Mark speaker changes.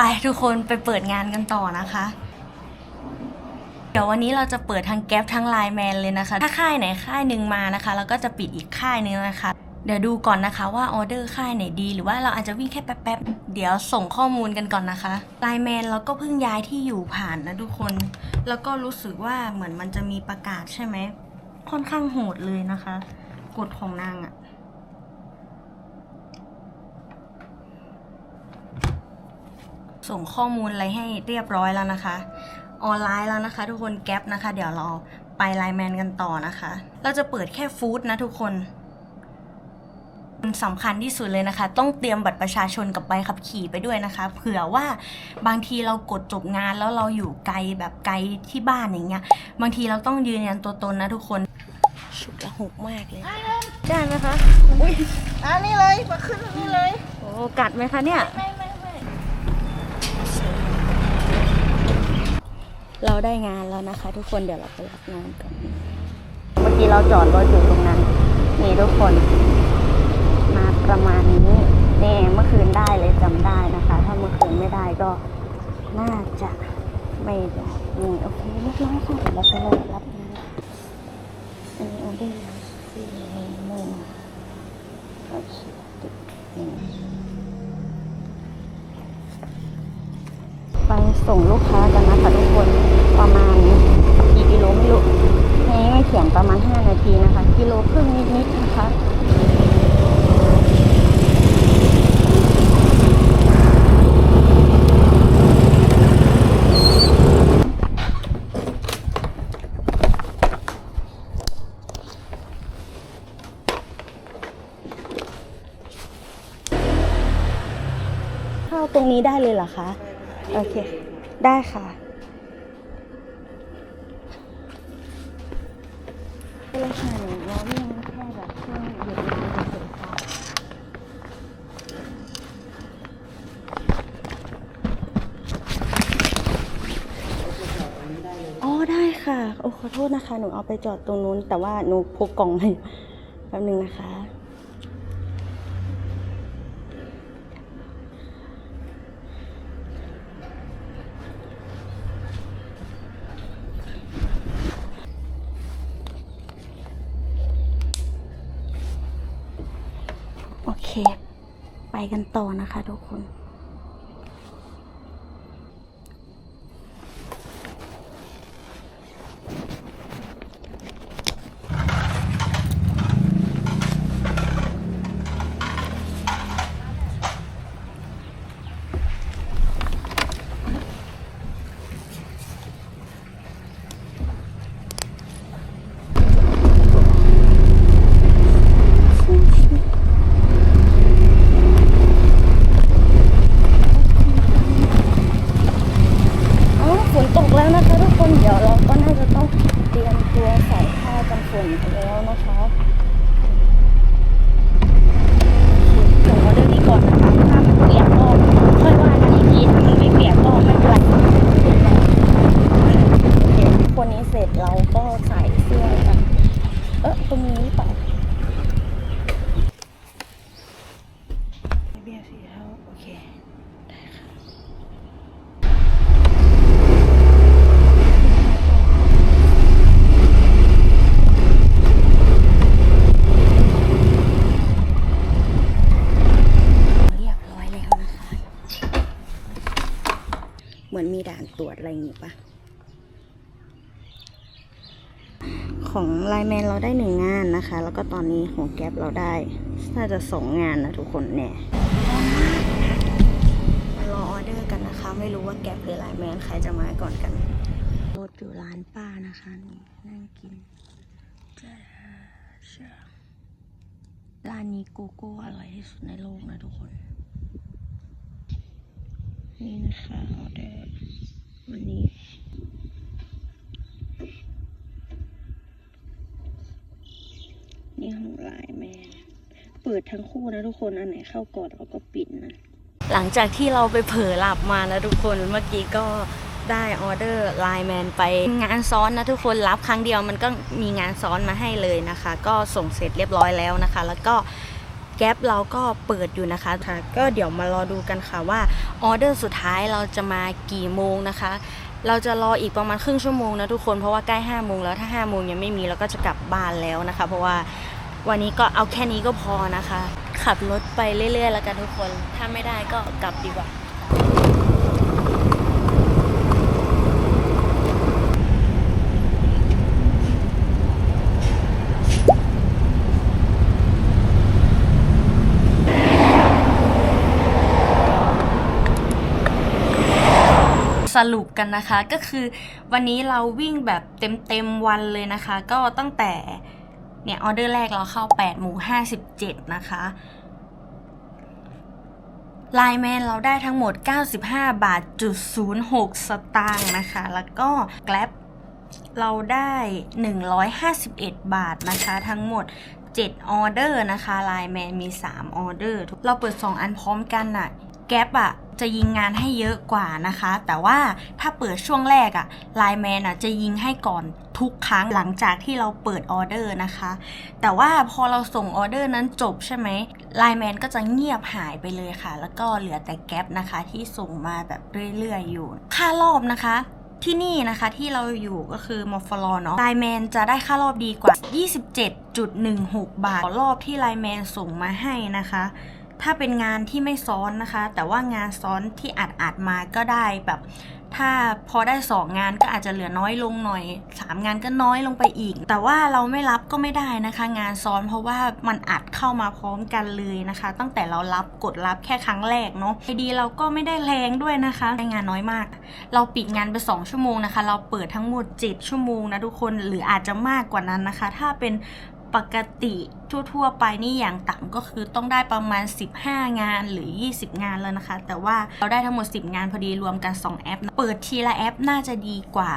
Speaker 1: ไปทุกคนไปเปิดงานกันต่อนะคะ เดี๋ยววันนี้เราจะเปิดทางแก๊ปทั้งไลน์แมนเลยนะคะ ถ้าค่ายไหนค่ายหนึ่งมานะคะเราก็จะปิดอีกค่ายหนึงนะคะ เดี๋ยวดูก่อนนะคะว่าออเดอร์ค่ายไหนดี หรือว่าเราอาจจะวิ่งแค่แป๊บๆ เดี๋ยวส่งข้อมูลกันก่อนนะคะไลน์แมนเราก็เพิ่งย้ายที่อยู่ผ่านนะทุกคน แล้วก็รู้สึกว่าเหมือนมันจะมีประกาศใช่ไหมค่อนข้างโหดเลยนะคะ กฎของนางอะ ส่งข้อมูลอะไรให้เรียบร้อยแล้วนะคะ ออนไลน์แล้วนะคะ ทุกคนแก๊ปนะคะ เดี๋ยวเราไปไลน์แมนกันต่อนะคะ เราจะเปิดแค่ฟู้ดนะทุกคนสำคัญที่สุดเลยนะคะ ต้องเตรียมบัตรประชาชนกับใบขับขี่ไปด้วยนะคะ เผื่อว่าบางทีเรากดจบงานแล้วเราอยู่ไกลแบบไกลที่บ้านอย่างเงี้ย บางทีเราต้องยืนยันตัวตนนะทุกคนฉุกละหุกมากเลยได้ไหมคะอุ้ย
Speaker 2: อันนี้เลยมาขึ้นอันนี้เลย
Speaker 1: โอ้กัดไหมคะเนี่ย
Speaker 2: ไม่ไม่ไม่
Speaker 1: เราได้งานแล้วนะคะ ทุกคนเดี๋ยวเราไปรับงานกันเมื่อกี้เราจอดรถอยู่ตรงนั้นนี่ทุกคน มาประมาณนี้เน่เมื่อคืนได้เลยจำได้นะคะ ถ้าเมื่อคืนไม่ได้ก็น่าจะไม่ได้นี่โอเคเรียบร้อยค่ะเดี๋ยวเราไปรอรับงานอันนี้ออเดอร์สี่หนึ่งโอเคติดหนึ่งไป ส่งลูกค้ากันนะคะทุกคนประมาณกี่กิโลไม่รู้นี่ไม่เขียนประมาณ 5 นาทีนะคะ กิโลครึ่งนิดๆนะคะเข้าตรงนี้ได้เลยเหรอคะ โอเค ได้ค่ะเวลาค่ะหนูว่าวิ่งแค่แบบช่วงหยุดงานเฉยๆค่ะอ๋อได้ค่ะ โอ้ขอโทษนะคะ หนูเอาไปจอดตรงนู้น แต่ว่าหนูพกกล่องมาอยู่แป๊บนึงนะคะ โอ เค ไปกันต่อนะคะทุกคน อ๋อฝนตกแล้วนะคะทุกคนเดี๋ยวเราก็น่าจะต้องเตรียมตัวใส่ผ้ากันฝนกันแล้วนะคะส่งออเดอร์นี้ก่อนนะคะถ้ามันเปียกก็ค่อยว่ากันอีกทีถ้ามันไม่เปียกก็ไม่เป็นไรเดี๋ยวคนนี้เสร็จเราก็ใส่เสื้อกัน เออตรงนี้หรือเปล่า
Speaker 2: เบียร์สีเทาโอเค
Speaker 1: เรียบร้อยแล้วนะคะ เห มือนมีด่านตรวจอะไรอย่างงี้ปะของไลแมนเราได้หนึ่งงานนะคะ แล้วก็ตอนนี้ของแก๊ปเราได้น่าจะสองงานนะทุกคนเนี่ยมารอออเดอร์กันนะคะ ไม่รู้ว่าแก๊ปหรือไลแมนใครจะมาก่อนกันรถอยู่ร้านป้านะคะนี่นั่งกินจ้าเชื่อร้านนี้โกโก้อร่อยที่สุดในโลกนะทุกคน นี่นะคะออเดอร์วันนี้นี่ของลายแม่เปิดทั้งคู่นะทุกคนอันไหนเข้าก่อนเราก็ปิดนะหลังจากที่เราไปเผลอหลับมานะทุกคนเมื่อกี้ก็ได้ออเดอร์ไลน์แมนไปงานซ้อนนะทุกคนรับครั้งเดียวมันก็มีงานซ้อนมาให้เลยนะคะ ก็ส่งเสร็จเรียบร้อยแล้วนะคะ แล้วก็ แก๊ปเราก็เปิดอยู่นะคะค่ะก็เดี๋ยวมารอดูกันค่ะว่าออเดอร์สุดท้ายเราจะมากี่โมงนะคะ เราจะรออีกประมาณครึ่งชั่วโมงนะทุกคนเพราะว่าใกล้5้าโมงแล้วถ้า5้าโมงยังไม่มีเราก็จะกลับบ้านแล้วนะคะ เพราะว่าวันนี้ก็เอาแค่นี้ก็พอนะคะ ขับรถไปเรื่อยๆ แล้วกันทุกคน ถ้าไม่ได้ก็กลับดีกว่า สรุปกันนะคะก็คือวันนี้เราวิ่งแบบเต็มเต็มๆวันเลยนะคะ ก็ตั้งแต่เนี่ยออเดอร์แรกเราเข้า8หมู57 นะคะไลน์แมนเราได้ทั้งหมด 95 บาทจุด06 สตางค์นะคะ แล้วก็ Grab เราได้ 151 บาทนะคะทั้งหมด 7 ออเดอร์นะคะไลน์แมนมี 3 ออเดอร์ เราเปิด 2 อันพร้อมกันน่ะ แก๊ปอะจะยิงงานให้เยอะกว่านะคะ แต่ว่าถ้าเปิดช่วงแรกอะไลน์แมนอะจะยิงให้ก่อนทุกครั้งหลังจากที่เราเปิดออเดอร์นะคะ แต่ว่าพอเราส่งออเดอร์นั้นจบใช่ไหมไลน์แมนก็จะเงียบหายไปเลยค่ะ แล้วก็เหลือแต่แก๊ปนะคะที่ส่งมาแบบเรื่อยๆ อยู่ ค่ารอบนะคะที่นี่นะคะที่เราอยู่ก็คือมอฟลอเนาะไลแมนจะได้ค่ารอบดีกว่า 27.16 บาทต่อรอบที่ไลแมนส่งมาให้นะคะ ถ้าเป็นงานที่ไม่ซ้อนนะคะ แต่ว่างานซ้อนที่อัดอัดมาก็ได้แบบ ถ้าพอได้สองงานก็อาจจะเหลือน้อยลงหน่อยสามงานก็น้อยลงไปอีก แต่ว่าเราไม่รับก็ไม่ได้นะคะ งานซ้อนเพราะว่ามันอัดเข้ามาพร้อมกันเลยนะคะ ตั้งแต่เรารับกดรับแค่ครั้งแรกเนาะไอดีเราก็ไม่ได้แรงด้วยนะคะได้งานน้อยมาก เราปิดงานไป 2 ชั่วโมงนะคะ เราเปิดทั้งหมด 7 ชั่วโมงนะทุกคนหรืออาจจะมากกว่านั้นนะคะ ถ้าเป็น ปกติทั่วๆไปนี่อย่างต่ำก็คือต้องได้ประมาณ 15 งานหรือ 20 งานแล้วนะคะ แต่ว่าเราได้ทั้งหมด 10 งานพอดีรวมกัน 2 แอป เปิดทีละแอปน่าจะดีกว่า